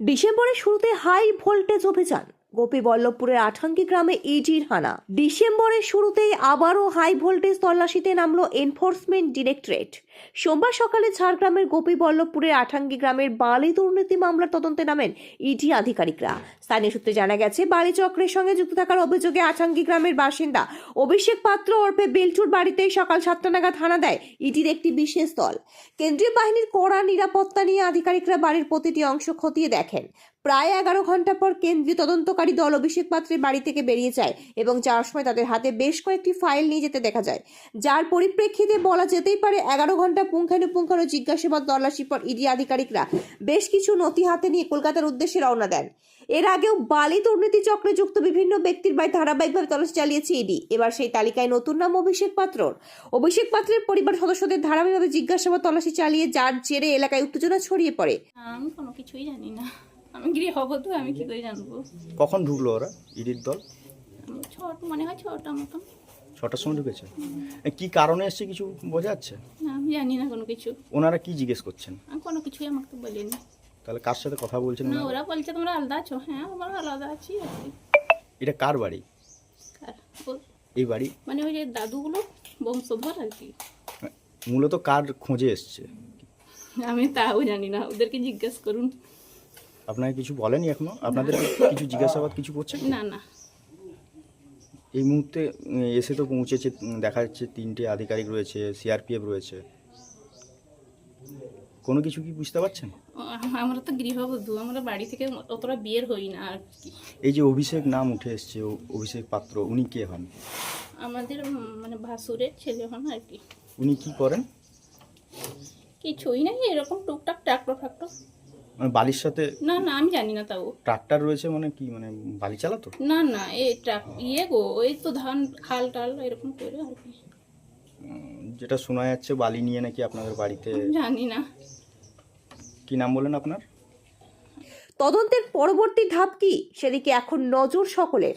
ডিসেম্বরের শুরুতে high voltage অভিযান। গোপীবল্লভপুরের আঠাঙ্গি গ্রামে ইডির হানা। ডিসেম্বরের শুরুতেই আবারও হাই ভোল্টেজ তল্লাশিতে নামলো এনফোর্সমেন্ট ডিরেক্টরেট। সোমবার সকালে ঝাড়গ্রামের গোপীবল্লভপুরের আঠাঙ্গি গ্রামের বালি দুর্নীতি মামলার তদন্তে নামেন ইডি আধিকারিকরা। স্থানীয় সূত্রে জানা গেছে, বালি চক্রের সঙ্গে যুক্ত থাকার অভিযোগে আঠাঙ্গি গ্রামের বাসিন্দা অভিষেক পাত্র ওরফে বেলটুর বাড়িতে সকাল সাতটা নাগাদ হানা দেয় ইডির একটি বিশেষ দল। কেন্দ্রীয় বাহিনীর কড়া নিরাপত্তা নিয়ে আধিকারিকরা বাড়ির প্রতিটি অংশ খতিয়ে দেখেন। প্রায় এগারো ঘণ্টা পর কেন্দ্রীয় তদন্তকারী দল অভিষেক পাত্রের বাড়ি থেকে বেরিয়ে যায় এবং যাওয়ার সময় তাদের হাতে বেশ কয়েকটি ফাইল নিয়ে যেতে দেখা যায়। যার পরিপ্রেক্ষিতে বলা যেতেই পারে, এগারো ঘণ্টা পুঙ্খানুপুঙ্খানু জিজ্ঞাসাবাদ তল্লাশি পর ইডি আধিকারিকরা বেশ কিছু নথি হাতে নিয়ে কলকাতার উদ্দেশ্যে রওনা দেন এর আগেও বালি দুর্নীতি চক্রে যুক্ত বিভিন্ন ব্যক্তির বাড়ি ধারাবাহিকভাবে তল্লাশি চালিয়েছে ইডি এবার সেই তালিকায় নতুন নাম অভিষেক পাত্রর অভিষেক পাত্রের পরিবার সদস্যদের ধারাবাহিকভাবে জিজ্ঞাসাবাদ তল্লাশি চালিয়ে যার জেরে এলাকায় উত্তেজনা ছড়িয়ে পড়ে আমি কোনো কিছুই জানি না আমি গৃহবধূ আমি কি করে জানব? কখন ঢুকলো ওরা ইডির দল? ছোট মনে হয় ছটা মতন। ছটার সময় ঢুকেছে? কি কারণে এসছে কিছু বোঝা যাচ্ছে? না আমি জানি না কোনো কিছু। ওনারা কি জিজ্ঞেস করছেন? কোনো কিছুই আমাকে তো বলিনি। তাহলে কার সাথে কথা বলছেন না ওরা বলছে তোমরা আলাদা আছো। হ্যাঁ আমরা আলাদা আছি আর এটা কার বাড়ি? এই বাড়ি? মানে ওই যে দাদুগুলো বংশধর আর কি। মূলত কার খোঁজে এসছে? আমি তাও জানি না ওদেরকে জিজ্ঞেস করুন। আপনাকে কিছু বলেনি এখনও? আপনাদের কিছু জিজ্ঞাসাবাদ কিছু করছে না না। এই মুহূর্তে এসে তো পৌঁছেছে দেখা যাচ্ছে তিনটে আধিকারিক রয়েছে সিআরপিএফ রয়েছে। কোনো কিছু কি বুঝতে পারছেন? আমরা তো গৃহবধূ আমরা বাড়ি থেকে অতটা বিয়ের হই না আর কি। এই যে অভিষেক নাম উঠে এসছে অভিষেক পাত্র উনি কে হন? আমাদের মানে ভাসুরের ছেলে হন আর কি। উনি কি করেন? কিছুই নাই এরকম টুকটাক ট্রাক্টর ফ্যাক্টর মানে বালির সাথে না না আমি জানি না তাও। ট্রাক্টর রয়েছে মানে কি মানে বালি চালাতো না না এই ট্রাক ইয়ে গো ওই তো ধান খাল টাল এরকম করে আর কি। যেটা শোনা যাচ্ছে বালি নিয়ে নাকি আপনাদের বাড়িতে জানি না। কি নাম বলেন আপনার? তদন্তের পরবর্তী ধাপ কি? সেদিকে এখন নজর সকলের।